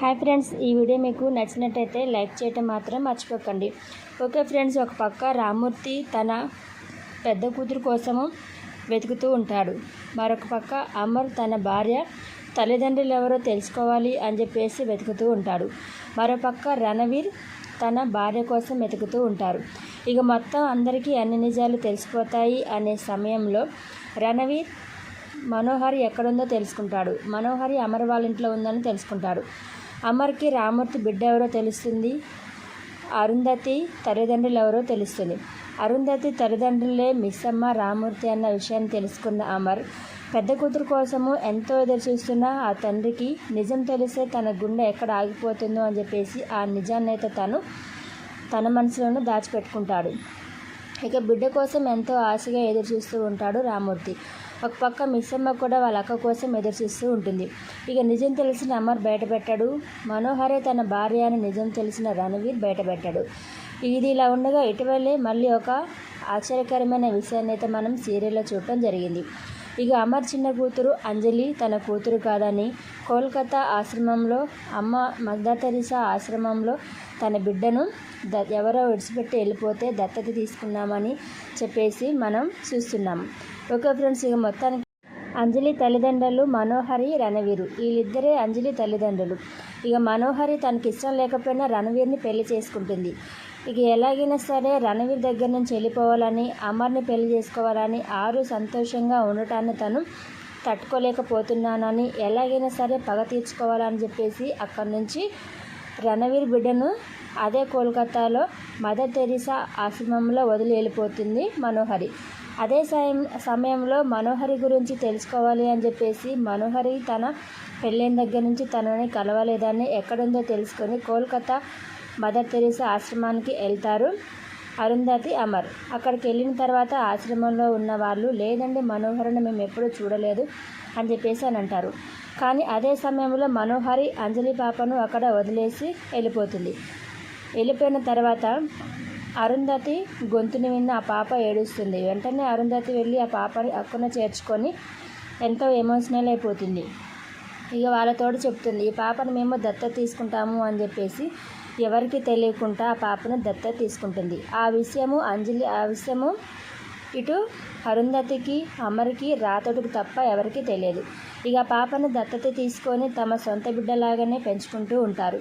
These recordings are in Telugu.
హాయ్ ఫ్రెండ్స్ ఈ వీడియో మీకు నచ్చినట్టయితే లైక్ చేయటం మాత్రం మర్చిపోకండి. ఓకే ఫ్రెండ్స్ ఒక పక్క రామూర్తి తన పెద్ద కూతురు కోసము వెతుకుతూ ఉంటాడు. మరొక పక్క అమర్ తన భార్య తల్లిదండ్రులు ఎవరో తెలుసుకోవాలి అని చెప్పేసి వెతుకుతూ ఉంటాడు. మరోపక్క రణవీర్ తన భార్య కోసం వెతుకుతూ ఉంటారు. ఇక మొత్తం అందరికీ అన్ని నిజాలు తెలిసిపోతాయి అనే సమయంలో రణవీర్ మనోహరి ఎక్కడుందో తెలుసుకుంటాడు. మనోహరి అమర్ వాళ్ళ ఇంట్లో ఉందని తెలుసుకుంటాడు. అమర్కి రామూర్తి బిడ్డ ఎవరో తెలుస్తుంది? అరుంధతి తల్లిదండ్రులు ఎవరో తెలుస్తుంది. అరుంధతి తల్లిదండ్రులే మిస్సమ్మ రామూర్తి అన్న విషయాన్ని తెలుసుకున్న అమర్ పెద్ద కూతురు కోసము ఎంతో ఎదురు చూస్తున్న ఆ తండ్రికి నిజం తెలిస్తే తన గుండె ఎక్కడ ఆగిపోతుందో అని చెప్పేసి ఆ నిజాన్ని అయితే తను తన మనసులోనూ దాచిపెట్టుకుంటాడు. ఇక బిడ్డ కోసం ఎంతో ఆశగా ఎదురు చూస్తూ ఉంటాడు రామూర్తి. ఒక పక్క మిస్సమ్మ కూడా వాళ్ళ అక్క కోసం ఎదురు చూస్తూ ఉంటుంది. ఇక నిజం తెలిసిన అమర్ బయటపెట్టాడు. మనోహరే తన భార్య అని నిజం తెలిసిన రణవీర్ బయటపెట్టాడు. ఇది ఇలా ఉండగా ఇటీవలే మళ్ళీ ఒక ఆశ్చర్యకరమైన విషయాన్ని అయితే మనం సీరియల్లో చూడటం జరిగింది. ఇక అమర్ చిన్న కూతురు అంజలి తన కూతురు కాదని కోల్కతా ఆశ్రమంలో అమ్మ మదర్ తెరిసా ఆశ్రమంలో తన బిడ్డను ద ఎవరో విడిచిపెట్టి వెళ్ళిపోతే దత్తత తీసుకున్నామని చెప్పేసి మనం చూస్తున్నాం. ఓకే ఫ్రెండ్స్ ఇక మొత్తానికి అంజలి తల్లిదండ్రులు మనోహరి రణవీరు. వీళ్ళిద్దరే అంజలి తల్లిదండ్రులు. ఇక మనోహరి తనకి ఇష్టం లేకపోయినా రణవీర్ని పెళ్ళి చేసుకుంటుంది. ఇక ఎలాగైనా సరే రణవీర్ దగ్గర నుంచి వెళ్ళిపోవాలని అమర్ని పెళ్ళి చేసుకోవాలని ఆరు సంతోషంగా ఉండటాన్ని తను తట్టుకోలేకపోతున్నానని ఎలాగైనా సరే పగ తీర్చుకోవాలని చెప్పేసి అక్కడి నుంచి రణవీర్ బిడ్డను అదే కోల్కతాలో మదర్ తెరీసా ఆశ్రమంలో వదిలి వెళ్ళిపోతుంది మనోహరి. అదే సమయం సమయంలో మనోహరి గురించి తెలుసుకోవాలి అని చెప్పేసి మనోహరి తన పెళ్ళైన దగ్గర నుంచి తనని కలవలేదని ఎక్కడుందో తెలుసుకొని కోల్కతా మదర్ తెరీసా ఆశ్రమానికి వెళ్తారు అరుంధతి అమర్. అక్కడికి వెళ్ళిన తర్వాత ఆశ్రమంలో ఉన్న వాళ్ళు లేదండి మనోహరిని మేము ఎప్పుడూ చూడలేదు అని చెప్పేసి అని అంటారు. కానీ అదే సమయంలో మనోహరి అంజలి పాపను అక్కడ వదిలేసి వెళ్ళిపోతుంది. వెళ్ళిపోయిన తర్వాత అరుంధతి గొంతుని విన్న ఆ పాప ఏడుస్తుంది. వెంటనే అరుంధతి వెళ్ళి ఆ పాపని అక్కున చేర్చుకొని ఎంతో ఎమోషనల్ అయిపోతుంది. ఇక వాళ్ళతోడు చెప్తుంది ఈ పాపను మేము దత్త తీసుకుంటాము అని చెప్పేసి ఎవరికి తెలియకుండా ఆ పాపను దత్త తీసుకుంటుంది. ఆ విషయము అంజలి ఆ విషయము ఇటు అరుంధతికి అమరికి రాతడుకు తప్ప ఎవరికీ తెలియదు. ఇక పాపను దత్తత తీసుకొని తమ సొంత బిడ్డలాగానే పెంచుకుంటూ ఉంటారు.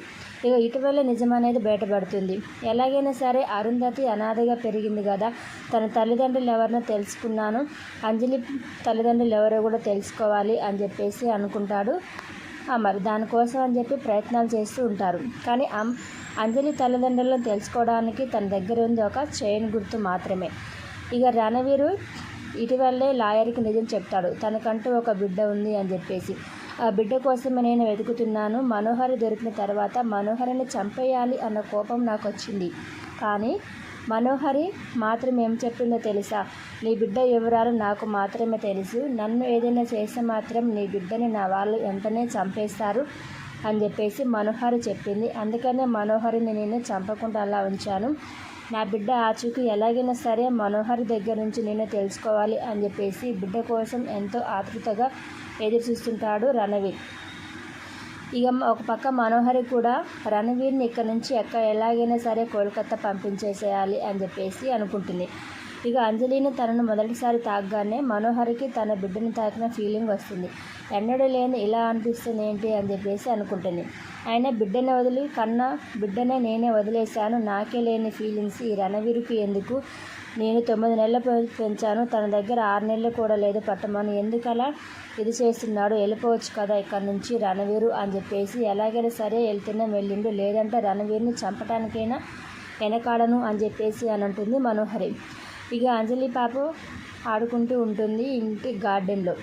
ఇక ఇటీవల నిజం అనేది బయటపడుతుంది. ఎలాగైనా సరే అరుంధతి అనాథగా పెరిగింది కదా. తన తల్లిదండ్రులు ఎవరినో తెలుసుకున్నాను. అంజలి తల్లిదండ్రులు ఎవరో కూడా తెలుసుకోవాలి అని చెప్పేసి అనుకుంటాడు అమర్. దానికోసం అని చెప్పి ప్రయత్నాలు చేస్తూ ఉంటారు. కానీ అంజలి తల్లిదండ్రులను తెలుసుకోవడానికి తన దగ్గర ఉంది ఒక చైన్ గుర్తు మాత్రమే. ఇక రణవీరు ఇటీవలే లాయర్కి నిజం చెప్తాడు. తనకంటూ ఒక బిడ్డ ఉంది అని చెప్పేసి. ఆ బిడ్డ కోసమే నేను వెతుకుతున్నాను. మనోహరి దొరికిన తర్వాత మనోహరిని చంపేయాలి అన్న కోపం నాకు వచ్చింది కానీ మనోహరి మాత్రం ఏం చెప్పిందో తెలుసా? నీ బిడ్డ వివరాలు నాకు మాత్రమే తెలుసు. నన్ను ఏదైనా చేస్తే మాత్రం నీ బిడ్డని నా వాళ్ళు వెంటనే చంపేస్తారు అని చెప్పేసి మనోహరి చెప్పింది. అందుకనే మనోహరిని నేను చంపకుండా అలా ఉంచాను. నా బిడ్డ ఆచూకీ ఎలాగైనా సరే మనోహరి దగ్గర నుంచి నేను తెలుసుకోవాలి అని చెప్పేసి బిడ్డ కోసం ఎంతో ఆతృతగా ఎదురు చూస్తుంటాడు రణవీర్. ఇక ఒక పక్క మనోహరి కూడా రణవీర్ని ఇక్కడ నుంచి ఎక్క ఎలాగైనా సరే కోల్కతా పంపించేసేయాలి అని చెప్పేసి అనుకుంటుంది. ఇక అంజలిని తనను మొదటిసారి తాగగానే మనోహరికి తన బిడ్డను తాకిన ఫీలింగ్ వస్తుంది. ఎన్నడూ లేని ఇలా అనిపిస్తుంది ఏంటి అని చెప్పేసి అనుకుంటుంది. ఆయన బిడ్డనే వదిలి కన్నా బిడ్డనే నేనే వదిలేశాను. నాకే లేని ఫీలింగ్స్ ఈ రణవీరుకి ఎందుకు? నేను తొమ్మిది నెలలు పెంచాను. తన దగ్గర ఆరు నెలలు కూడా లేదు పట్టమని ఎందుకలా ఇది చేస్తున్నాడు వెళ్ళిపోవచ్చు కదా ఇక్కడ నుంచి రణవీరు అని చెప్పేసి ఎలాగైనా సరే వెళ్తున్నా వెళ్ళిండు. లేదంటే రణవీరుని చంపడానికైనా వెనకాడను అని చెప్పేసి అని అంటుంది మనోహరి. ఇక అంజలి పాప ఆడుకుంటూ ఉంటుంది ఇంటి గార్డెన్లో.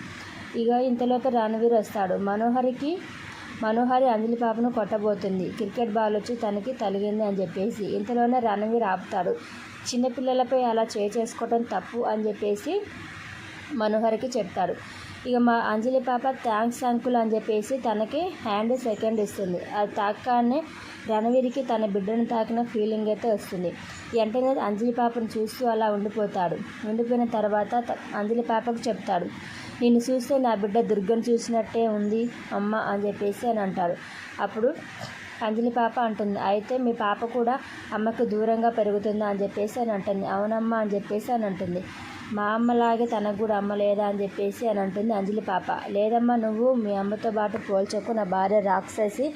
ఇక ఇంతలోపు రణవీర్ వస్తాడు. మనోహరికి మనోహరి అంజలి పాపను కొట్టబోతుంది. క్రికెట్ బాల్ వచ్చి తనకి తలిగింది అని చెప్పేసి ఇంతలోనే రణవీర్ ఆపుతాడు. చిన్నపిల్లలపై అలా చేసుకోవడం తప్పు అని చెప్పేసి మనోహరికి చెప్తాడు. ఇక మా అంజలి పాప థ్యాంక్స్ అంకుల్ అని చెప్పేసి తనకి హ్యాండ్ సెకండ్ ఇస్తుంది. అది తాకానే రణవీరికి తన బిడ్డను తాకిన ఫీలింగ్ అయితే వస్తుంది. వెంటనే అంజలి పాపను చూస్తూ అలా ఉండిపోతాడు. ఉండిపోయిన తర్వాత అంజలి పాపకు చెప్తాడు నిన్ను చూస్తే నా బిడ్డ దుర్గను చూసినట్టే ఉంది అమ్మ అని చెప్పేసి అని అంటాడు. అప్పుడు అంజలి పాప అంటుంది అయితే మీ పాప కూడా అమ్మకు దూరంగా పెరుగుతుందా అని చెప్పేసి అని అంటుంది. అవునమ్మా అని చెప్పేసి అని అంటుంది. మా అమ్మలాగే తనకు కూడా అమ్మ లేదా అని చెప్పేసి అని అంటుంది అంజలి పాప. లేదమ్మా నువ్వు మీ అమ్మతో పాటు పోల్చకు నా భార్య రాక్షసి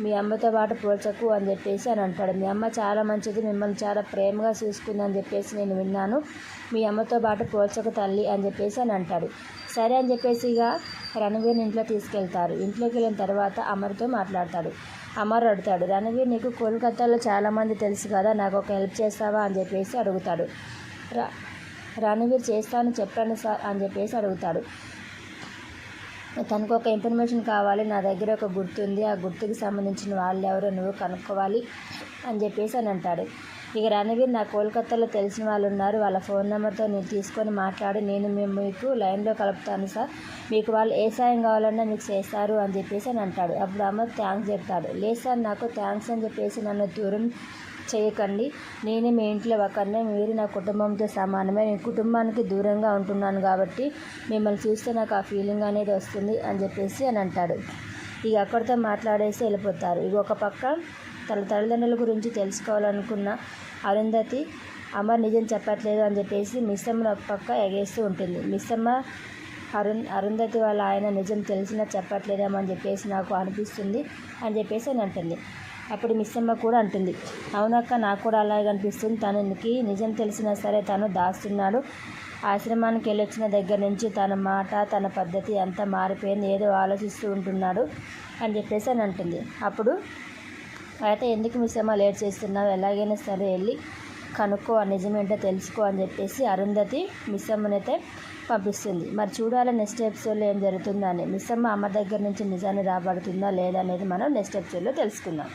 మీ అమ్మతో పాటు పోల్చకు అని చెప్పేసి అని అంటాడు. మీ అమ్మ చాలా మంచిది మిమ్మల్ని చాలా ప్రేమగా చూసుకుంది అని చెప్పేసి నేను విన్నాను. మీ అమ్మతో పాటు పోల్చకు తల్లి అని చెప్పేసి అని అంటాడు. సరే అని చెప్పేసి ఇక రణవీర్ని ఇంట్లో తీసుకెళ్తారు. ఇంట్లోకి వెళ్ళిన తర్వాత అమర్తో మాట్లాడతాడు. అమర్ అడుగుతాడు రణవీర్ నీకు కోల్కతాలో చాలామంది తెలుసు కదా నాకు ఒక హెల్ప్ చేస్తావా? అని చెప్పేసి అడుగుతాడు. రణవీర్ చేస్తాను చెప్పండి సార్ అని చెప్పేసి అడుగుతాడు. తనకు ఒక ఇన్ఫర్మేషన్ కావాలి నా దగ్గర ఒక గుర్తు ఉంది ఆ గుర్తుకి సంబంధించిన వాళ్ళు ఎవరో నువ్వు కనుక్కోవాలి అని చెప్పేసి అని అంటాడు. ఇక రణవీర్ నా కోల్కతాలో తెలిసిన వాళ్ళు ఉన్నారు వాళ్ళ ఫోన్ నెంబర్తో నేను తీసుకొని మాట్లాడి నేను మేము మీకు లైన్లో కలుపుతాను సార్. మీకు వాళ్ళు ఏ సాయం కావాలన్నా మీకు చేస్తారు అని చెప్పేసి అని అంటాడు. అప్పుడు అమ్మ థ్యాంక్స్ చెప్తాడు. లేదు సార్ నాకు థ్యాంక్స్ అని చెప్పేసి నన్ను దూరం చేయకండి. నేనే మీ ఇంట్లో ఒకరినే మీరు నా కుటుంబంతో సమానమే. నేను కుటుంబానికి దూరంగా ఉంటున్నాను కాబట్టి మిమ్మల్ని చూస్తే నాకు ఆ ఫీలింగ్ అనేది వస్తుంది అని చెప్పేసి అని అంటాడు. ఇక అక్కడితో మాట్లాడేసి వెళ్ళిపోతారు. ఇక ఒక పక్క తన తల్లిదండ్రుల గురించి తెలుసుకోవాలనుకున్న అరుంధతి అమర్ నిజం చెప్పట్లేదు అని చెప్పేసి మిస్సమ్మను ఒక పక్క ఎగేస్తూ ఉంటుంది. మిస్సమ్మ అరుణ్ అరుంధతి వాళ్ళ ఆయన నిజం తెలిసినా చెప్పట్లేదేమని చెప్పేసి నాకు అనిపిస్తుంది అని చెప్పేసి అని అంటుంది. అప్పుడు మిస్సమ్మ కూడా అంటుంది. అవునక్క నాకు కూడా అలాగే అనిపిస్తుంది. తనకి నిజం తెలిసినా సరే తను దాస్తున్నాడు. ఆశ్రమానికి వెళ్ళొచ్చిన దగ్గర నుంచి తన మాట తన పద్ధతి అంతా మారిపోయింది. ఏదో ఆలోచిస్తూ ఉంటున్నాడు అని చెప్పేసి అని అంటుంది. అప్పుడు అయితే ఎందుకు మిస్సమ్మ లేట్ చేస్తున్నావు? ఎలాగైనా సరే వెళ్ళి కనుక్కో నిజమేంటో తెలుసుకో అని చెప్పేసి అరుంధతి మిస్సమ్మనైతే పంపిస్తుంది. మరి చూడాలి నెక్స్ట్ ఎపిసోడ్లో ఏం జరుగుతుందని. మిస్సమ్మ అమ్మ దగ్గర నుంచి నిజాన్ని రాబడుతుందా లేదా అనేది మనం నెక్స్ట్ ఎపిసోడ్లో తెలుసుకుందాం.